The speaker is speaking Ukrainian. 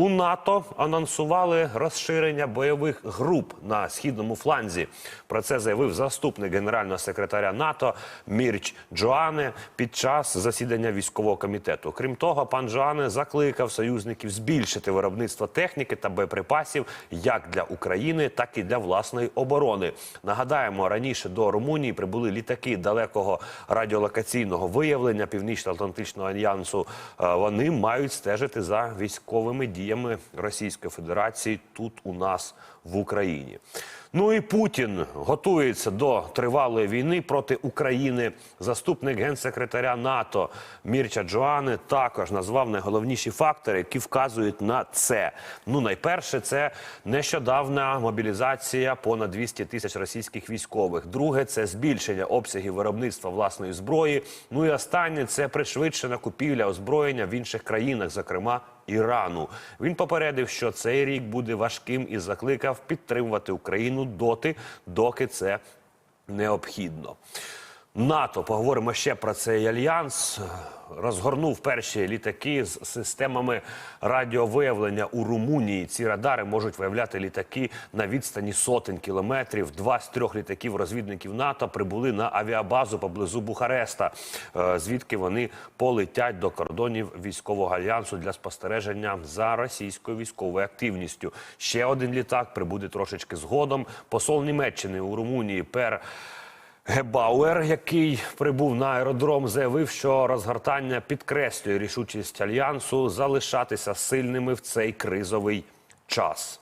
у НАТО анонсували розширення бойових груп на східному фланзі. Про це заявив заступник генерального секретаря НАТО Мірч Джоане під час засідання військового комітету. Крім того, пан Джоане закликав союзників збільшити виробництво техніки та боєприпасів як для України, так і для власної оборони. Нагадаємо, раніше до Румунії прибули літаки далекого радіолокаційного виявлення Північно-Атлантичного альянсу. Е, Вони мають стежити за військовими діями Російської Федерації тут у нас в Україні. Ну і Путін готується до тривалої війни проти України. Заступник генсекретаря НАТО Мірча Джоани також назвав найголовніші фактори, які вказують на це. Ну, найперше, це нещодавна мобілізація понад 200 тисяч російських військових. Друге це збільшення обсягів виробництва власної зброї. Ну і останнє це пришвидшена купівля озброєння в інших країнах, зокрема Ірану. Він попередив, що цей рік буде важким і закликав підтримувати Україну доти, доки це необхідно. НАТО поговоримо ще про цей альянс. Розгорнув перші літаки з системами радіовиявлення у Румунії. Ці радари можуть виявляти літаки на відстані сотень кілометрів. Два з трьох літаків розвідників НАТО прибули на авіабазу поблизу Бухареста, е, звідки вони полетять до кордонів військового альянсу для спостереження за російською військовою активністю. Ще один літак прибуде трошечки згодом. Посол Німеччини у Румунії пер. Гебауер, який прибув на аеродром, заявив, що розгортання підкреслює рішучість альянсу залишатися сильними в цей кризовий час.